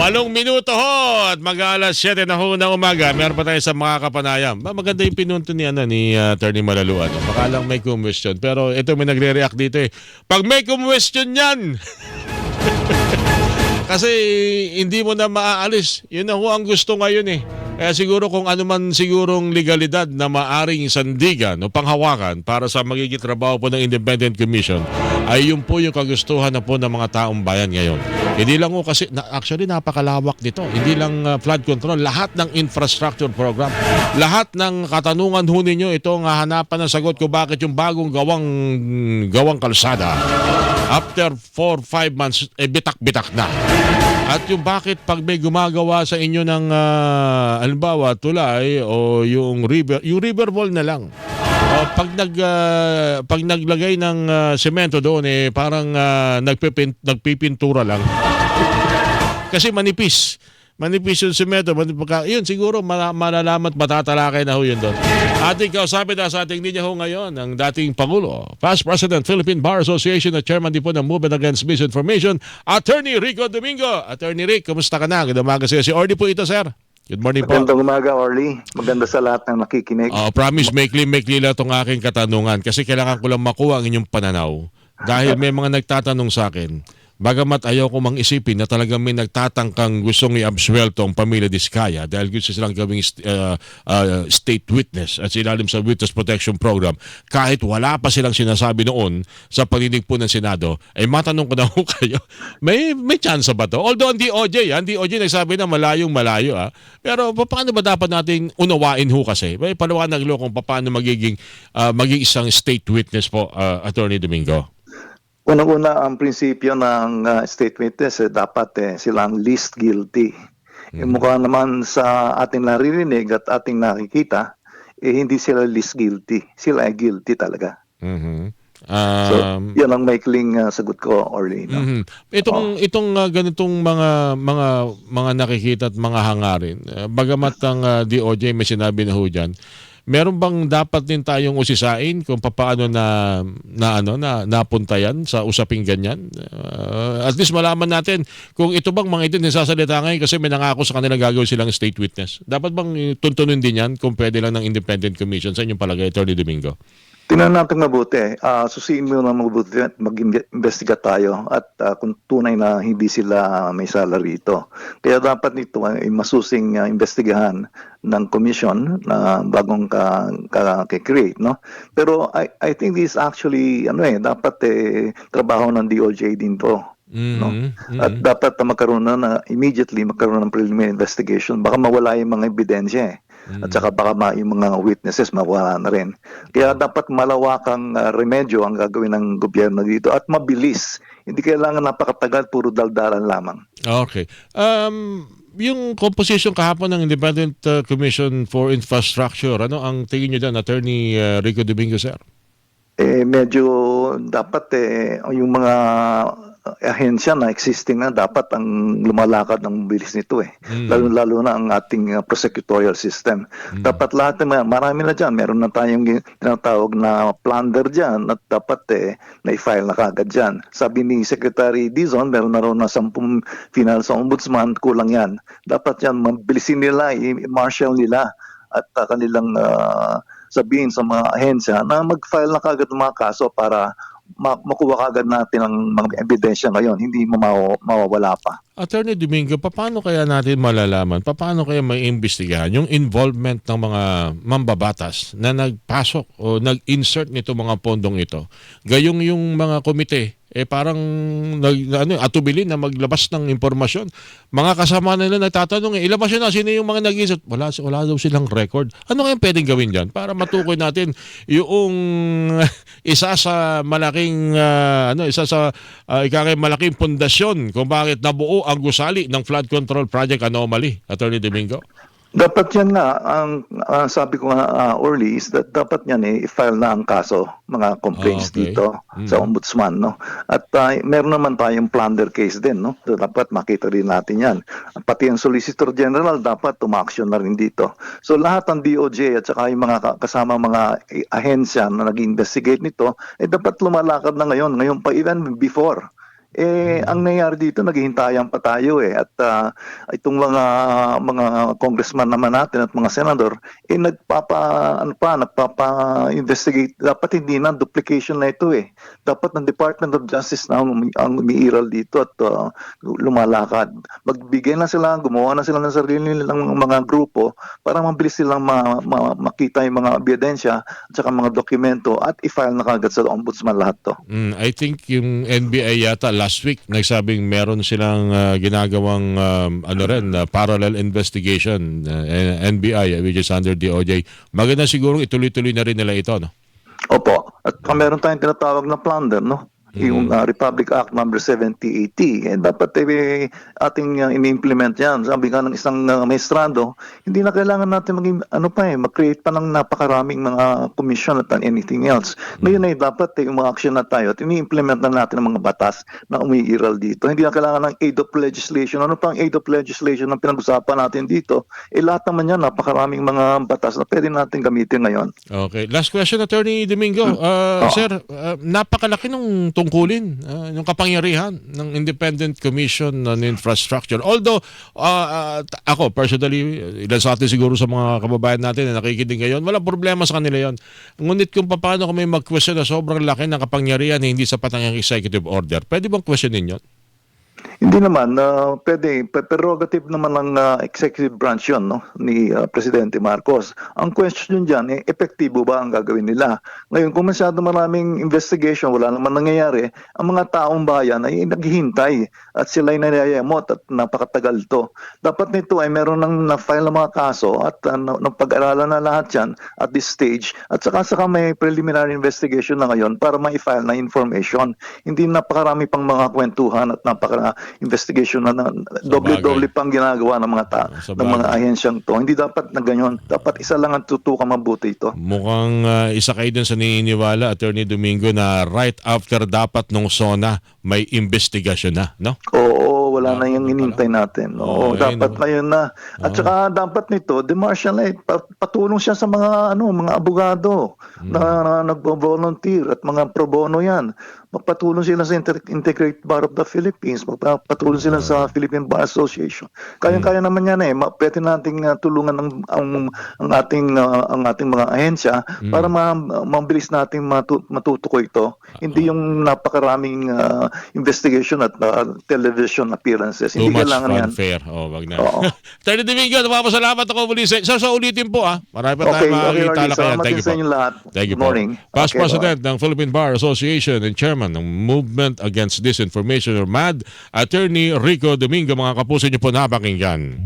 Walong minuto ho at mag-aalas 7 na ho ng umaga. Meron pa tayo sa mga kapanayam. Ba, maganda yung pinunto ni, ano, ni uh, Attorney Malaluan. Baka lang may question. Pero ito may nagre-react dito eh. Pag may question yan, kasi hindi mo na maaalis. Yun na ho ang gusto ngayon eh. Kaya siguro kung ano man sigurong legalidad na maaring sandigan o panghawakan para sa magiging trabaho po ng Independent Commission ay yun po yung kagustuhan na po ng mga taong bayan ngayon. Hindi lang ho kasi, actually napakalawak nito. Hindi lang uh, flood control, lahat ng infrastructure program, lahat ng katanungan ho ninyo, ito ang hanapan ng sagot ko bakit yung bagong gawang gawang kalsada after 4-5 months, eh bitak-bitak na. At yung bakit pag may gumagawa sa inyo ng uh, halimbawa tulay o yung river, yung river wall na lang. O, pag nag ah, pag naglagay ng ah, semento doon eh parang uh, nagpipin, nagpipintura lang. Kasi manipis. Manipis yung semento. Yun, siguro mala- malalaman at matatalakay na ho yun doon. Ating kausapin na sa ating linya ho ngayon ang dating Pangulo, Past President, Philippine Bar Association at Chairman din po ng Movement Against Misinformation, Attorney Rico Domingo. Attorney Rick, kumusta ka na? Good umaga sa iyo. Si Orly po ito, sir. Good morning po. Magandang umaga, Orly. Maganda sa lahat ng nakikinig. Oh, promise, maikli-maikli lang itong aking katanungan kasi kailangan ko lang makuha ang inyong pananaw. Dahil may mga nagtatanong sa akin, bagamat ayaw ko mang isipin na talagang may nagtatangkang gustong i-absuelto ang pamilya Diskaya dahil gusto silang gawing uh, uh, state witness at silalim sa Witness Protection Program kahit wala pa silang sinasabi noon sa paninig po ng Senado, ay matanong ko na ho kayo, may, may chance ba to? Although ang DOJ, ang DOJ nagsabi na malayong malayo, ah. pero paano ba dapat nating unawain ho kasi? May paliwanag lo kung paano magiging, uh, magiging isang state witness po, uh, Attorney Domingo. Unang-una, ang prinsipyo ng uh, state witness, eh, dapat eh, silang least guilty. Eh, mukha naman sa ating naririnig at ating nakikita, eh, hindi sila least guilty. Sila ay guilty talaga. Mhm. So, Um, yan ang maikling uh, sagot ko, Orly. No? mhm. Itong itong uh, ganitong mga mga mga nakikita at mga hangarin. uh, bagamat ang uh, DOJ may sinabi na ho diyan, meron bang dapat din tayong usisain kung paano na na ano na napunta yan sa usaping ganyan? Uh, at least malaman natin kung ito bang mga ito nisasalita ngayon kasi may nangako sa kanila gagawin silang state witness. Dapat bang tuntunin din yan kung pwede lang ng independent commission sa inyong palagay, Attorney Domingo? Tingnan natin mabuti. Uh, susiin mo na mabuti at mag-investiga tayo at uh, kung tunay na hindi sila may salary ito. Kaya dapat nito ay masusing uh, investigahan ng commission na bagong ka, ka, create no? Pero I I think this actually ano eh dapat eh trabaho ng DOJ din to no? Mhm, at dapat na magkaroon na, na immediately magkaroon ng preliminary investigation. Baka mawala yung mga ebidensya eh at saka baka ma, yung mga witnesses mawala na rin. Kaya dapat malawakang uh, remedyo ang gagawin ng gobyerno dito at mabilis. Hindi kailangan napakatagal, puro daldalan lamang. Okay. Um, yung composition kahapon ng Independent uh, Commission for Infrastructure, ano ang tingin niyo dyan, Attorney uh, Rico Domingo, sir? Eh, medyo dapat eh, yung mga ahensya na existing na dapat ang lumalakad ng bilis nito eh. Mm. Lalo-lalo na ang ating uh, prosecutorial system. Dapat lahat ng mga, marami na dyan. Meron na tayong tinatawag na plunder dyan at dapat eh, na-file na kagad dyan. Sabi ni Secretary Dizon, meron na rin na 10 final sa ombudsman, kulang yan. Dapat yan, mabilisin nila, i-marshal nila at uh, kanilang uh, sabihin sa mga ahensya na mag-file na kagad ng mga kaso para ma- makuha kagad natin ang mga ebidensya ngayon, hindi mamaw- mawawala pa. Attorney Domingo, paano kaya natin malalaman, paano kaya may imbestigahan yung involvement ng mga mambabatas na nagpasok o nag-insert nito mga pondong ito? Gayong yung mga komite, eh parang nag, ano, atubilin na maglabas ng impormasyon. Mga kasama nila nagtatanong, eh, ilabas na, sino yung mga nag-insert? Wala, wala daw silang record. Ano kaya pwedeng gawin dyan para matukoy natin yung isa sa malaking, ah, ano, isa sa uh, ikakay malaking pundasyon kung bakit nabuo ang gusali ng flood control project anomaly, Attorney Domingo? Dapat yan nga, ang ang sabi ko nga uh, Orly, is that dapat yan eh, i-file na ang kaso, mga Ah, complaints okay. dito sa ombudsman. No? At uh, meron naman tayong plunder case din. No? So, dapat makita rin natin yan. Pati ang Solicitor General dapat tumaksyon na rin dito. So lahat ng DOJ at saka yung mga ka- kasama mga ahensya na nag-investigate nito, eh dapat lumalakad na ngayon. Ngayon pa even before Eh, ang nangyari dito, naghihintayan pa tayo eh. At ah, itong mga mga congressman naman natin at mga senador, eh nagpapa, ano pa, nagpapa-investigate. Dapat hindi na duplication na ito eh. Dapat ng Department of Justice na ang, ang umiiral dito at ah, lumalakad. Magbigay na sila, gumawa na sila ng sarili nilang mga grupo para mabilis silang ma- ma- makita yung mga ebidensya at saka mga dokumento at i-file na kagad sa ombudsman lahat to. Mm, I think yung NBI yata last week nagsabing meron silang ah, ginagawang um, ano rin ah, parallel investigation uh, NBI which is under DOJ. Maganda siguro ituloy-tuloy na rin nila ito no. Opo. At meron tayong tinatawag na plunder, no? Yung uh, Republic Act number 7080, eh, dapat eh, ating uh, ini-implement yan. Sabi nga ng isang uh, maestrado, hindi na kailangan natin maging, ano pa eh, mag-create pa ng napakaraming mga commission at anything else. Ngayon ay dapat eh, uma-action na tayo at ini-implement na natin ang mga batas na umiiral dito. Hindi na kailangan ng aid of legislation. Ano pa ang aid of legislation na pinag-usapan natin dito? Eh lahat naman yan, napakaraming mga batas na pwede natin gamitin ngayon. Okay. Last question, Attorney Domingo. Uh, Sir, uh, napakalaki nung tungkulin, uh, yung kapangyarihan ng Independent Commission on Infrastructure. Although, uh, uh, ako personally, ilan sa atin siguro sa mga kababayan natin na nakikinig ngayon, walang problema sa kanila yon. Ngunit kung paano kung may mag-question na sobrang laki ng kapangyarihan na hindi sapat ang executive order, pwede bang questionin yun? Hindi naman, uh, pwede, prerogative naman ng uh, executive branch yun, no, ni uh, Presidente Marcos. Ang question dyan, eh, epektibo ba ang gagawin nila? Ngayon, kung masyado maraming investigation, wala naman nangyayari, ang mga taong bayan ay naghihintay at sila ay nanayayamot at napakatagal to. Dapat nito ay meron ng na-file ng mga kaso at uh, na- napag-aralan na lahat yan at this stage at saka saka may preliminary investigation na ngayon para ma-file na information. Hindi napakarami pang mga kwentuhan at napaka investigation na, na doble-doble pang ginagawa ng mga ta- Sa ng mga ahensyang to. Hindi dapat na ganyan. Dapat isa lang ang tutukan mabuti ito. Mukhang uh, isa kayo dun sa naniniwala, Attorney Domingo, na right after dapat nung SONA, may investigasyon na, no? Oo, wala na yung inintay natin. Oo, Oo, dapat no. ngayon na. At Oo. saka dapat nito, de Marshall eh, pa- patulong siya sa mga ano, mga abogado Hmm. na, na nagvo-volunteer at mga pro bono 'yan. Magpatulong sila sa Inter- Integrated Bar of the Philippines, magpatulong sila sa Philippine Bar Association. Kaya-kaya Hmm. naman 'yan eh. Ma- Pwede nating uh, tulungan ang, ang ang ating uh, ang ating mga ahensya Hmm. para ma- mabilis nating matu- matutukoy ito. Hindi yung napakaraming uh, investigation at uh, television appearances. Too Hindi much kailangan yan. fanfare. Oh, wag na. Oo. Attorney Domingo, napapasalamat ako muli sa so, sa ulitin po ah. Marami pa Okay, tayong okay, lakayan. Salamat Thank you po. Thank you Good morning. po. Past Okay, President ng Philippine Bar Association and Chairman ng Movement Against Disinformation or MAD, Attorney Rico Domingo, mga kapuso niyo po napakinggan.